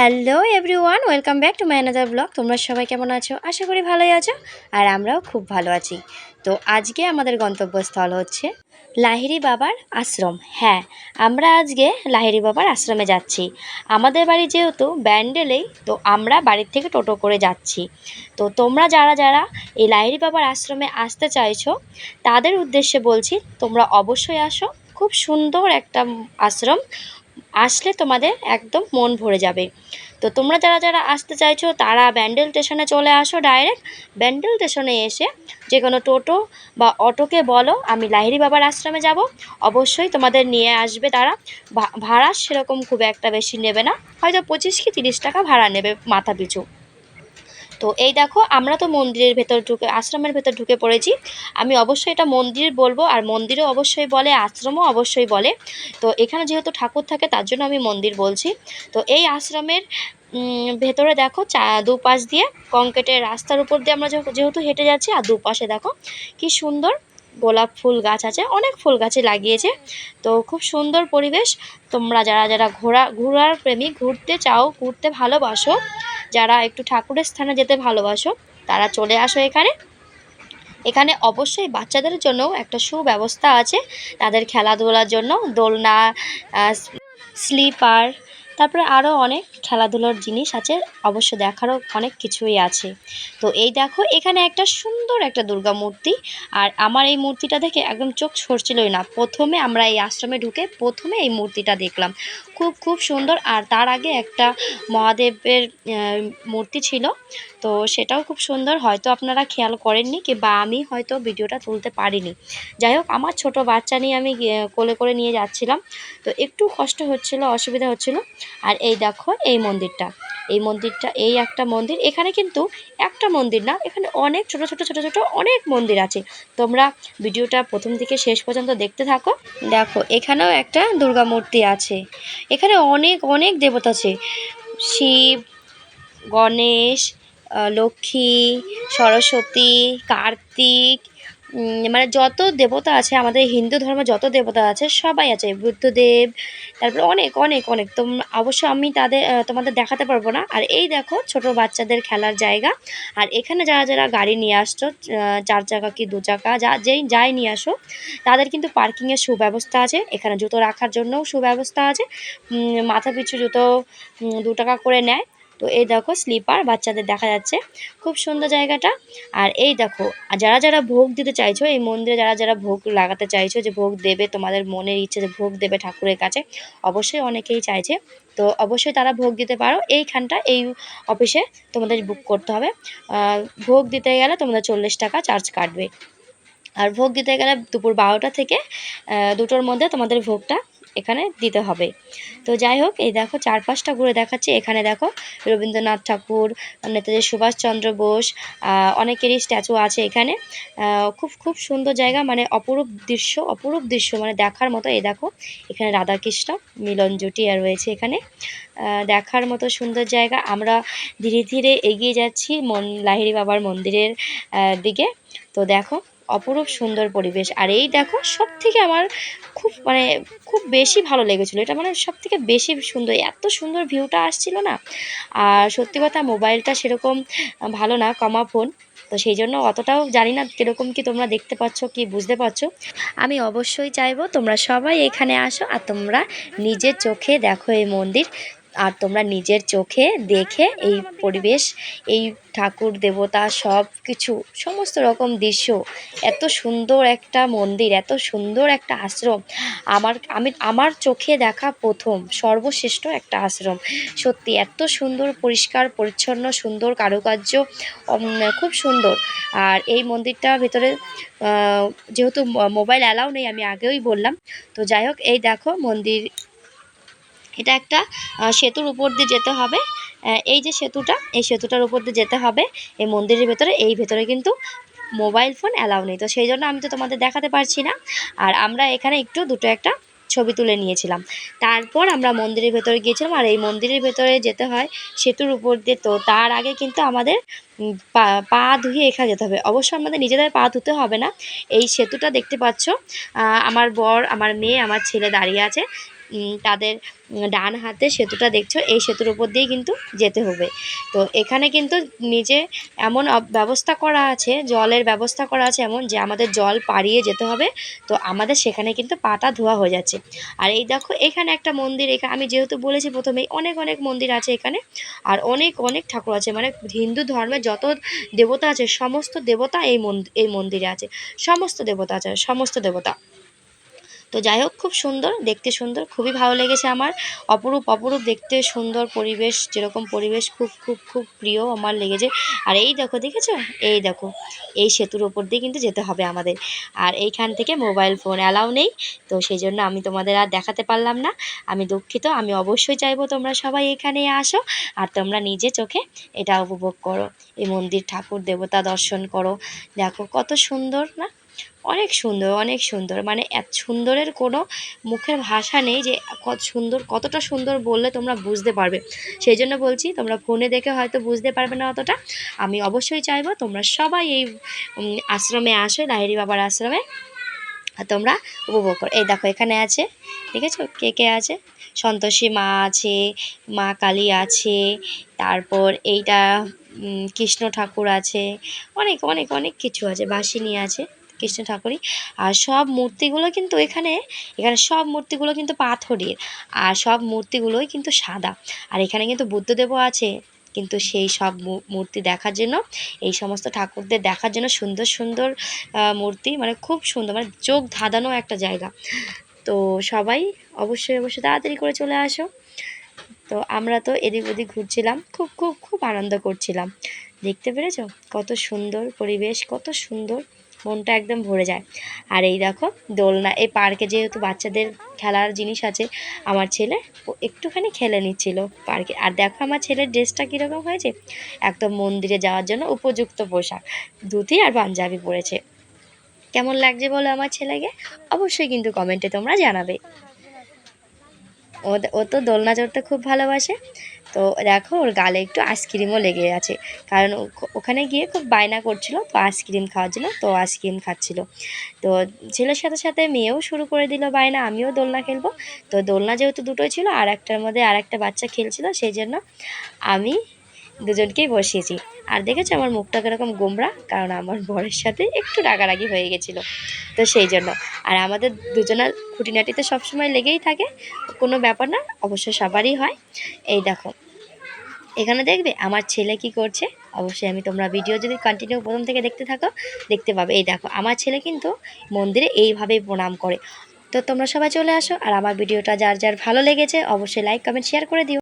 Hello everyone welcome back to my another blog তোমরা সবাই কেমন আছো? আশা করি ভালোই আছো, আর আমরাও খুব ভালো আছি। তো আজকে আমাদের গন্তব্যস্থল হচ্ছে লাহিরি বাবার আশ্রম। হ্যাঁ আমরা আজকে লাহিরি বাবার আশ্রমে যাচ্ছি। আমাদের বাড়ি যেহেতু ব্যান্ডেলেই তো আমরা বাড়ির থেকে টোটো করে যাচ্ছি। তো তোমরা যারা যারা এই লাহিরি বাবার আশ্রমে আসতে চাইছো, তাদের উদ্দেশ্যে বলছি, তোমরা অবশ্যই আসো। খুব সুন্দর একটা আশ্রম। আসলে তোমাদের একদম মন ভরে যাবে। তো তোমরা যারা যারা আসতে চাইছো, তারা ব্যান্ডেল স্টেশনে চলে আসো ডাইরেক্ট। ব্যান্ডেল স্টেশনে এসে যে কোনো টোটো বা অটোকে বলো, আমি লাহিরি বাবার আশ্রমে যাব। অবশ্যই তোমাদের নিয়ে আসবে তারা। ভাড়া সেরকম খুব একটা বেশি নেবে না। হয়তো পঁচিশ কি তিরিশ টাকা ভাড়া নেবে মাথা পিছু। তো এই দেখো, আমরা তো মন্দিরের ভেতর ঢুকে, আশ্রমের ভেতর ঢুকে পড়েছি। আমি অবশ্যই এটা মন্দির বলব, আর মন্দিরও অবশ্যই বলে, আশ্রমও অবশ্যই বলে। তো এখানে যেহেতু ঠাকুর থাকে, তার জন্য আমি মন্দির বলছি। তো এই আশ্রমের ভেতরে দেখো, চা, দুপাশ দিয়ে কংক্রিটের রাস্তার উপর দিয়ে আমরা যেহেতু হেঁটে যাচ্ছি, আর দুপাশে দেখো, কি সুন্দর গোলাপ ফুল গাছ আছে, অনেক ফুল গাছে লাগিয়েছে। তো খুব সুন্দর পরিবেশ, তোমরা যারা যারা ঘোরা, ঘোরার প্রেমিক ঘুরতে চাও, ঘুরতে ভালোবাসো যারা একটু ঠাকুরের স্থানে যেতে ভালোবাসো, তারা চলে আসো এখানে। এখানে অবশ্যই বাচ্চাদের জন্যও একটা সুব্যবস্থা আছে, তাদের খেলাধুলার জন্য, দোলনা স্লিপার, তারপরে আরও অনেক খেলাধুলোর জিনিস আছে, অবশ্য দেখারও অনেক কিছুই আছে। তো এই দেখো, এখানে একটা সুন্দর একটা দুর্গা মূর্তি, আর আমার এই মূর্তিটা দেখে একদম চোখ সরছিলই না। প্রথমে আমরা এই আশ্রমে ঢুকে প্রথমে এই মূর্তিটা দেখলাম। খুব খুব সুন্দর। আর তার আগে একটা মহাদেবের মূর্তি ছিল। তো সেটাও খুব সুন্দর। হয়তো আপনারা খেয়াল করেননি কি বা আমি হয়তো ভিডিওটা তুলতে পারিনি। যাই হোক, আমার ছোট বাচ্চা নিয়ে আমি কোলে করে নিয়ে যাচ্ছিলাম। তো একটু কষ্ট হচ্ছিল, অসুবিধা হচ্ছিল। আর এই দেখো, এই মন্দিরটা। এই মন্দিরটা, এই একটা মন্দির। এখানে কিন্তু একটা মন্দির না, এখানে অনেক ছোট ছোট ছোট ছোট অনেক মন্দির আছে। তোমরা ভিডিওটা প্রথম থেকে শেষ পর্যন্ত দেখতে থাকো। দেখো, এখানেও একটা দুর্গা মূর্তি আছে। এখানে অনেক অনেক দেবতা আছে। শিব, গণেশ লক্ষ্মী, সরস্বতী, কার্তিক মানে যত দেবতা আছে, আমাদের হিন্দু ধর্মে যত দেবতা আছে, সবাই আছে। বুদ্ধদেব, তারপরে অনেক অনেক অনেক। তোম, অবশ্য আমি তাদের তোমাদের দেখাতে পারব না। আর এই দেখো, ছোট বাচ্চাদের খেলার জায়গা। আর এখানে যারা যারা গাড়ি নিয়ে আসছো চার চাকা কি দু চাকা, যা, যেই, যাই নিয়ে আসো, তাদের কিন্তু পার্কিংয়ের সুব্যবস্থা আছে। এখানে জুতো রাখার জন্যও সুব্যবস্থা আছে। মাথা পিছু জুতো দু টাকা করে নেয়। তো এই দেখো স্লিপার বাচ্চাদের দেখা যাচ্ছে। খুব সুন্দর জায়গাটা। আর এই দেখো যারা যারা ভোগ দিতে চাইছো, এই মন্দিরে যারা যারা ভোগ লাগাতে চাইছো, যে ভোগ দেবে, তোমাদের মনের ইচ্ছে যে ভোগ দেবে ঠাকুরের কাছে, অবশ্যই অনেকেই চাইছে। তো অবশ্যই তারা ভোগ দিতে পারো। এইখানটা, এই অফিসে তোমাদের বুক করতে হবে। ভোগ দিতে গেলে তোমাদের চল্লিশ টাকা চার্জ কাটবে। আর ভোগ দিতে গেলে দুপুর বারোটা থেকে দুটোর মধ্যে তোমাদের ভোগটা এখানে দিতে হবে। তো যাই হোক এই দেখো চারপাশটা ঘুরে দেখাচ্ছি। এখানে দেখো রবীন্দ্রনাথ ঠাকুর, নেতাজি সুভাষচন্দ্র বোস অনেকেরই স্ট্যাচু আছে এখানে। খুব খুব সুন্দর জায়গা মানে অপরূপ দৃশ্য অপরূপ দৃশ্য মানে দেখার মতো। এই দেখো, এখানে রাধাকৃষ্ণ মিলন জুটি আর রয়েছে এখানে। দেখার মতো সুন্দর জায়গা। আমরা ধীরে ধীরে এগিয়ে যাচ্ছি মন, লাহিড়ি বাবার মন্দিরের দিকে। তো দেখো অপরূপ সুন্দর পরিবেশ। আর এই দেখো সব থেকে আমার খুব মানে খুব বেশি ভালো লেগেছিলো। এটা মানে সব থেকে বেশি সুন্দর, এত সুন্দর ভিউটা আসছিল না? আর সত্যি কথা মোবাইলটা সেরকম ভালো না, কমা ফোন তো সেই জন্য অতটাও জানি না কীরকম কি তোমরা দেখতে পাচ্ছ, কি বুঝতে পারছ। আমি অবশ্যই চাইব তোমরা সবাই এখানে আসো আর তোমরা নিজের চোখে দেখো এই মন্দির। আর তোমরা নিজের চোখে দেখে এই পরিবেশ, এই ঠাকুর, দেবতা সব কিছু, সমস্ত রকম দৃশ্য, এত সুন্দর একটা মন্দির, এত সুন্দর একটা আশ্রম। আমার, আমি, আমার চোখে দেখা প্রথম, সর্বশ্রেষ্ঠ একটা আশ্রম। সত্যি, এত সুন্দর, পরিষ্কার, পরিচ্ছন্ন, সুন্দর কারুকার্য খুব সুন্দর। আর এই মন্দিরটার ভেতরে যেহেতু মোবাইল অ্যালাউ নেই, আমি আগেই বললাম। তো যাই হোক, এই দেখো মন্দির এটা একটা সেতুর উপর দিয়ে যেতে হবে। এই যে সেতুটা, এই সেতুটার উপর দিয়ে যেতে হবে। এই মন্দিরের ভেতরে, এই ভেতরে কিন্তু মোবাইল ফোন অ্যালাউ নেই। তো সেই জন্য আমি তো তোমাদের দেখাতে পারছি না। আর আমরা এখানে একটু দুটো একটা ছবি তুলে নিয়েছিলাম। তারপর আমরা মন্দিরের ভেতরে গিয়েছিলাম। আর এই মন্দিরের ভেতরে যেতে হয় সেতুর উপর দিয়ে। তো তার আগে কিন্তু আমাদের পা ধুয়ে এখানে যেতে হবে। অবশ্য আমাদের নিজেদের পা ধুতে হবে না। এই সেতুটা দেখতে পাচ্ছ আমার বর, আমার মেয়ে, আমার ছেলে দাঁড়িয়ে আছে। তাদের ডান হাতে সেতুটা দেখছ, এই সেতুর উপর দিয়েই কিন্তু যেতে হবে। তো এখানে কিন্তু নিজে এমন ব্যবস্থা করা আছে, জলের ব্যবস্থা করা আছে এমন যে আমাদের জল পাড়িয়ে যেতে হবে। তো আমাদের সেখানে কিন্তু পাটা ধোয়া হয়ে যাচ্ছে। আর এই দেখো, এখানে একটা মন্দির এখানে আমি যেহেতু বলেছি প্রথমেই, অনেক অনেক মন্দির আছে এখানে। আর অনেক অনেক ঠাকুর আছে মানে হিন্দু ধর্মে যত দেবতা আছে, সমস্ত দেবতা এই মন্দির এই মন্দিরে আছে। সমস্ত দেবতা আছে, সমস্ত দেবতা। তো যাই হোক, খুব সুন্দর, দেখতে সুন্দর, খুবই ভালো লেগেছে আমার। অপরূপ অপরূপ দেখতে সুন্দর পরিবেশ, যেরকম পরিবেশ খুব খুব খুব প্রিয় আমার লেগেছে। আর এই দেখো, দেখেছ? এই দেখো, এই সেতুর ওপর দিয়ে কিন্তু যেতে হবে আমাদের। আর এইখান থেকে মোবাইল ফোন অ্যালাউ নেই, তো সেই জন্য আমি তোমাদের আর দেখাতে পারলাম না। আমি দুঃখিত, আমি অবশ্যই চাইব তোমরা সবাই এখানে আসো, আর তোমরা নিজে চোখে এটা উপভোগ করো। এই মন্দির ঠাকুর দেবতা দর্শন করো। দেখো কত সুন্দর, না? অনেক সুন্দর অনেক সুন্দর। মানে এত সুন্দরের কোনো মুখের ভাষা নেই যে কত সুন্দর, কতটা সুন্দর বললে তোমরা বুঝতে পারবে। সেই জন্য বলছি, তোমরা ফোনে দেখে হয়তো বুঝতে পারবে না অতটা। আমি অবশ্যই চাইব তোমরা সবাই এই আশ্রমে আসো লাহিড়ি বাবার আশ্রমে। আর তোমরা উপভোগ করো। এই দেখো, এখানে আছে, ঠিক আছে? কে কে আছে? সন্তোষী মা আছে, মা কালী আছে, তারপর এইটা কৃষ্ণ ঠাকুর আছে, অনেক অনেক অনেক কিছু আছে। বাসিনী আছে। কৃষ্ণ ঠাকুরই। আর সব মূর্তিগুলো কিন্তু এখানে এখানে সব মূর্তিগুলো কিন্তু পাথরের, আর সব মূর্তিগুলোই কিন্তু সাদা। আর এখানে কিন্তু বুদ্ধদেবও আছে, কিন্তু সেই সব মূর্তি দেখার জন্য, এই সমস্ত ঠাকুরদের দেখার জন্য সুন্দর সুন্দর মূর্তি মানে খুব সুন্দর মানে চোখ ধাঁধানো একটা জায়গা। তো সবাই অবশ্যই অবশ্যই তাড়াতাড়ি করে চলে আসো। তো আমরা তো এদিক ওদিক ঘুরছিলাম, খুব খুব খুব আনন্দ করছিলাম। দেখতে পেরেছ? কত সুন্দর পরিবেশ, কত সুন্দর। মনটা একদম ভরে যায়। আর এই দেখো, দোলনা, এই পার্কে যেহেতু বাচ্চাদের খেলার জিনিস আছে, আমার ছেলে একটুখানি খেলে নিচ্ছিল পার্কে। আর দেখো আমার ছেলের ড্রেসটা কীরকম হয়েছে? একদম মন্দিরে যাওয়ার জন্য উপযুক্ত পোশাক, ধুতি আর পাঞ্জাবি পরেছে। কেমন লাগছে বলো আমার ছেলেকে? অবশ্যই কিন্তু কমেন্টে তোমরা জানাবে। ও তো দোলনা চড়তে খুব ভালোবাসে। তো দেখো ওর গালে একটু আইসক্রিমও লেগে আছে। কারণ ওখানে গিয়ে খুব বায়না করছিল তো আইসক্রিম খাওয়ার জন্য তো আইসক্রিম খাচ্ছিল। তো ছেলের সাথে সাথে মেয়েও শুরু করে দিল বায়না, আমিও দোলনা খেলব। তো দোলনা যেহেতু দুটোই ছিল, আর একটার মধ্যে আর একটা বাচ্চা খেলছিল, সেই জন্য আমি দুজনকেই বসিয়েছি। আর দেখেছ আমার মুখটা কীরকম গোমরা কারণ আমার বরের সাথে একটু রাগারাগি হয়ে গেছিল। তো সেই জন্য। আর আমাদের দুজনের খুঁটিনাটিতে সবসময় লেগেই থাকে। কোনো ব্যাপার না, অবশ্য সবারই হয়। এই দেখো। এখানে দেখবে আমার ছেলে কি করছে? অবশ্যই আমি তোমরা ভিডিও যদি কন্টিনিউ প্রথম থেকে দেখতে থাকো, দেখতে পাবে। এই দেখো, আমার ছেলে কিন্তু মন্দিরে এইভাবেই প্রণাম করে। তো তোমরা সবাই চলে আসো। আর আমার ভিডিওটা যার যার ভালো লেগেছে, অবশ্যই লাইক কমেন্ট শেয়ার করে দিও।